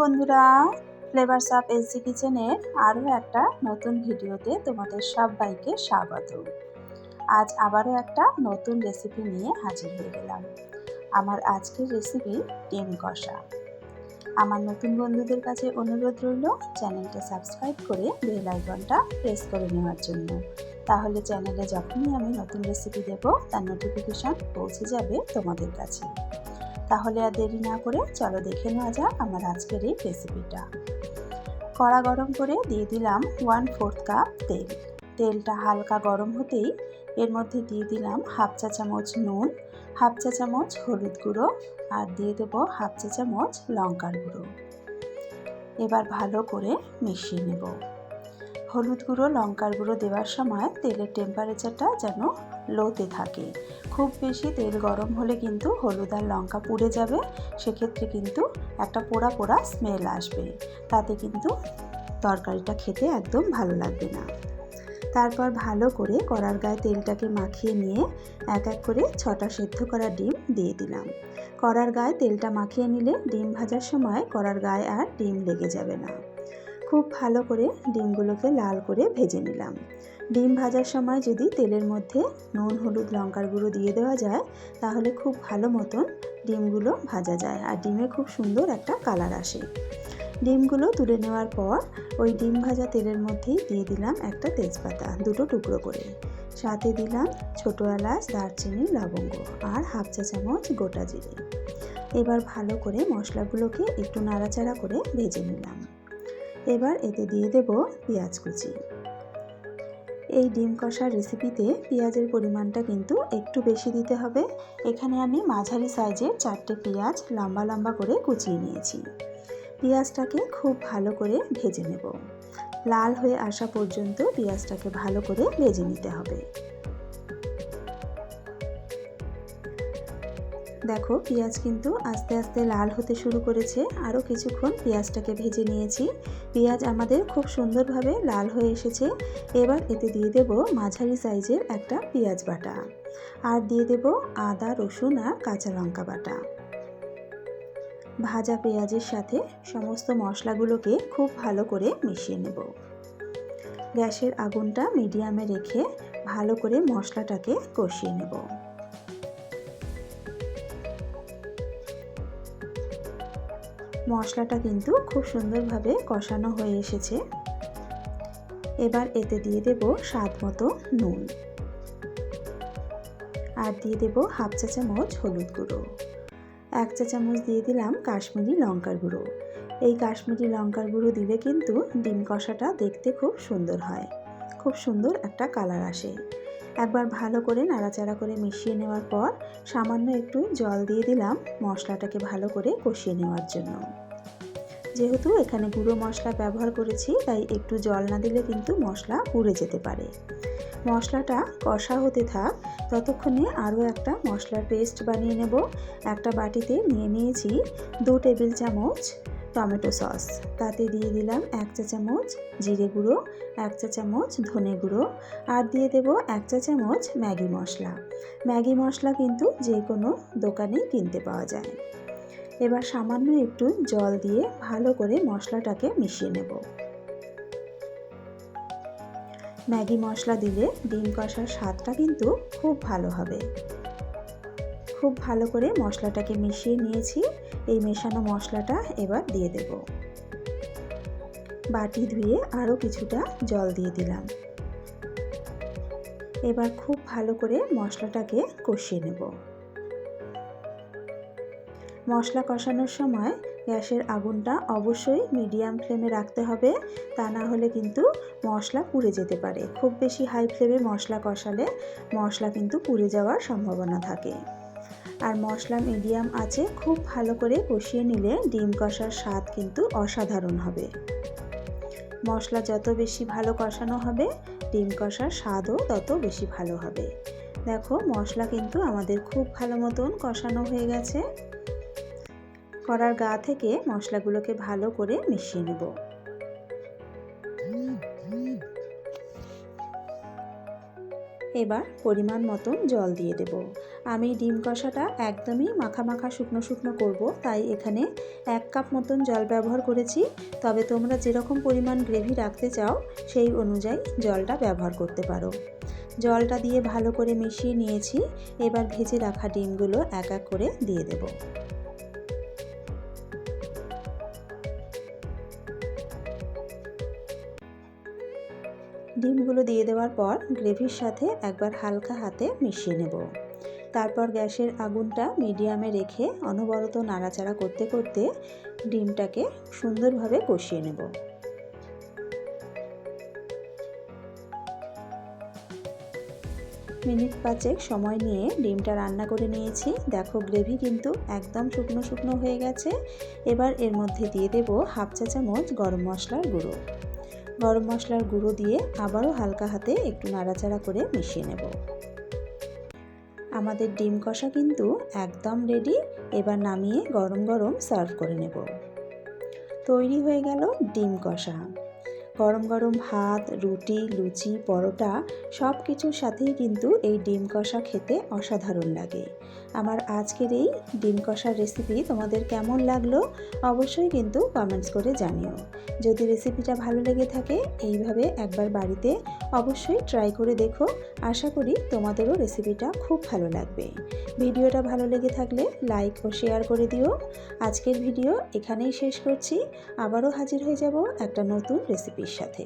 বন্ধুরা flavours of SG কিচেনের আরও একটা নতুন ভিডিওতে তোমাদের সবাইকে স্বাগত। আজ আবারও একটা নতুন রেসিপি নিয়ে হাজির হয়ে গেলাম। আমার আজকের রেসিপি ডিম কষা। আমার নতুন বন্ধুদের কাছে অনুরোধ রইল, চ্যানেলটা সাবস্ক্রাইব করে বেল আইকনটা প্রেস করে নেওয়ার জন্য। তাহলে চ্যানেলে যখনই আমি নতুন রেসিপি দেব, তার নোটিফিকেশান পৌঁছে যাবে তোমাদের কাছে। তাহলে আর দেরি না করে চলো দেখে নেওয়া যাক আমার আজকের এই রেসিপিটা কড়া গরম করে দিয়ে দিলাম ওয়ান ফোর্থ কাপ তেল। তেলটা হালকা গরম হতেই এর মধ্যে দিয়ে দিলাম হাফ চা চামচ নুন হাফ চা চামচ হলুদ গুঁড়ো আর দিয়ে দেবো হাফ চা চামচ লঙ্কার গুঁড়ো। এবার ভালো করে মিশিয়ে নেব। হলুদ গুঁড়ো, লঙ্কার গুঁড়ো দেওয়ার সময় তেলের টেম্পারেচারটা যেন লোতে থাকে। খুব বেশি তেল গরম হলে কিন্তু হলুদ আর লঙ্কা পুড়ে যাবে, সেক্ষেত্রে কিন্তু একটা পোড়া পোড়া স্মেল আসবে। তাতে কিন্তু তরকারিটা খেতে একদম ভালো লাগবে না। তারপর ভালো করে কড়ার গায়ে তেলটাকে মাখিয়ে নিয়ে এক এক করে ছটা সেদ্ধ করা ডিম দিয়ে দিলাম। কড়ার গায়ে তেলটা মাখিয়ে নিলে ডিম ভাজার সময় কড়ার গায়ে আর ডিম লেগে যাবে না। খুব ভালো করে ডিমগুলোকে লাল করে ভেজে নিলাম। ডিম ভাজার সময় যদি তেলের মধ্যে নুন, হলুদ, লঙ্কার গুঁড়ো দিয়ে দেওয়া যায়, তাহলে খুব ভালো মতন ডিমগুলো ভাজা যায় আর ডিমে খুব সুন্দর একটা কালার আসে। ডিমগুলো তুলে নেওয়ার পর ওই ডিম ভাজা তেলের মধ্যেই দিয়ে দিলাম একটা তেজপাতা, দুটো টুকরো করে। সাথে দিলাম ছোটো এলাচ, দারচিনি, লবঙ্গ আর হাফ চা চামচ গোটা জিরে। এবার ভালো করে মশলাগুলোকে একটু নাড়াচাড়া করে ভেজে নিলাম। এবার এতে দিয়ে দেব পেঁয়াজ কুচি। এই ডিম কষার রেসিপিতে পেঁয়াজের পরিমাণটা কিন্তু একটু বেশি দিতে হবে। এখানে আমি মাঝারি সাইজের চারটে পেঁয়াজ লম্বা লম্বা করে কুচিয়ে নিয়েছি। পেঁয়াজটাকে খুব ভালো করে ভেজে নেব। লাল হয়ে আসা পর্যন্ত পেঁয়াজটাকে ভালো করে ভেজে নিতে হবে। দেখো, পেঁয়াজ কিন্তু আস্তে আস্তে লাল হতে শুরু করেছে। আরও কিছুক্ষণ পেঁয়াজটাকে ভেজে নিয়েছি। পেঁয়াজ আমাদের খুব সুন্দরভাবে লাল হয়ে এসেছে। এবার এতে দিয়ে দেব মাঝারি সাইজের একটা পেঁয়াজ বাটা। আর দিয়ে দেব আদা, রসুন আর কাঁচা লঙ্কা বাটা। ভাজা পেঁয়াজের সাথে সমস্ত মশলাগুলোকে খুব ভালো করে মিশিয়ে নেব। গ্যাসের আগুনটা মিডিয়ামে রেখে ভালো করে মশলাটাকে কষিয়ে নেব। মশলাটা কিন্তু খুব সুন্দরভাবে কষানো হয়ে এসেছে। এবার এতে দিয়ে দেব স্বাদ মতো নুন। আর দিয়ে দেব হাফ চা চামচ হলুদ গুঁড়ো। এক চা চামচ দিয়ে দিলাম কাশ্মীরি লঙ্কার গুঁড়ো। এই কাশ্মীরি লঙ্কার গুঁড়ো দিলে কিন্তু ডিম কষাটা দেখতে খুব সুন্দর হয়। খুব সুন্দর একটা কালার আসে। একবার ভালো করে নাড়াচাড়া করে মিশিয়ে নেওয়ার পর সামান্য একটু জল দিয়ে দিলাম মশলাটাকে ভালো করে কষিয়ে নেওয়ার জন্য। যেহেতু এখানে গুঁড়ো মশলা ব্যবহার করেছি, তাই একটু জল না দিলে কিন্তু মশলা পুড়ে যেতে পারে। মশলাটা কষা হতে থাক, ততক্ষণে আরও একটা মশলার পেস্ট বানিয়ে নেব। একটা বাটিতে নিয়ে নিয়েছি দু টেবিল চামচ টমেটো সস। তাতে দিয়ে দিলাম এক চা চামচ জিরে গুঁড়ো, এক চা চামচ ধনে গুঁড়ো আর দিয়ে দেব এক চা চামচ ম্যাগি মশলা। ম্যাগি মশলা কিন্তু যে কোনো দোকানেই কিনতে পাওয়া যায়। এবার সামান্য একটু জল দিয়ে ভালো করে মশলাটাকে মিশিয়ে নেব। ম্যাগি মশলা দিলে ডিম কষার স্বাদটা কিন্তু খুব ভালো হবে। খুব ভালো করে মশলাটাকে মিশিয়ে নিয়েছি। এই মেশানো মশলাটা এবার দিয়ে দেব। বাটি ধুয়ে আরও কিছুটা জল দিয়ে দিলাম। এবার খুব ভালো করে মশলাটাকে কষিয়ে নেব। মশলা কষানোর সময় গ্যাসের আগুনটা অবশ্যই মিডিয়াম ফ্লেমে রাখতে হবে। তা না হলে কিন্তু মশলা পুড়ে যেতে পারে। খুব বেশি হাই ফ্লেমে মশলা কষালে মশলা কিন্তু পুড়ে যাওয়ার সম্ভাবনা থাকে। আর মশলা মিডিয়াম আছে, খুব ভালো করে কষিয়ে নিলে ডিম কষার স্বাদ কিন্তু অসাধারণ হবে। মশলা যত বেশি ভালো কষানো হবে, ডিম কষার স্বাদও তত বেশি ভালো হবে। দেখো, মশলা কিন্তু আমাদের খুব ভালো মতন কষানো হয়ে গেছে। করার গা থেকে মশলাগুলোকে ভালো করে মিশিয়ে নেব। এবার পরিমাণ মতন জল দিয়ে দেব। আমি ডিম কষাটা একদমই মাখা মাখা শুকনো শুকনো করব, তাই এখানে এক কাপ মতন জল ব্যবহার করেছি। তবে তোমরা যেরকম পরিমাণ গ্রেভি রাখতে চাও, সেই অনুযায়ী জলটা ব্যবহার করতে পারো। জলটা দিয়ে ভালো করে মিশিয়ে নিয়েছি। এবার ভেজে রাখা ডিমগুলো এক এক করে দিয়ে দেবো। ডিমগুলো দিয়ে দেওয়ার পর গ্রেভির সাথে একবার হালকা হাতে মিশিয়ে নেব। তারপর গ্যাসের আগুনটা মিডিয়ামে রেখে অনবরত নাড়াচাড়া করতে করতে ডিমটাকে সুন্দরভাবে কষিয়ে নেব। মিনিট পাঁচেক সময় নিয়ে ডিমটা রান্না করে নিয়েছি। দেখো গ্রেভি কিন্তু একদম শুকনো শুকনো হয়ে গেছে। এবার এর মধ্যে দিয়ে দেব হাফ চা চামচ গরম মশলার গুঁড়ো। গরম মশলার গুঁড়ো দিয়ে আবারও হালকা হাতে একটু নাড়াচাড়া করে মিশিয়ে নেব। আমাদের ডিম কষা কিন্তু একদম রেডি এবার নামিয়ে গরম গরম সার্ভ করে নেব। তৈরি হয়ে গেল ডিম কষা। গরম গরম ভাত, রুটি, লুচি, পরোটা সব কিছুর সাথেই কিন্তু এই ডিম কষা খেতে অসাধারণ লাগে। আমার আজকের এই ডিম কষার রেসিপি তোমাদের কেমন লাগল অবশ্যই কিন্তু কমেন্টস করে জানিও। যদি রেসিপিটা ভালো লেগে থাকে, এইভাবে একবার বাড়িতে অবশ্যই ট্রাই করে দেখো। আশা করি তোমাদেরও রেসিপিটা খুব ভালো লাগবে। ভিডিওটা ভালো লেগে থাকলে লাইক ও শেয়ার করে দিও। আজকের ভিডিও এখানেই শেষ করছি। আবারও হাজির হয়ে যাব একটা নতুন রেসিপির সাথে।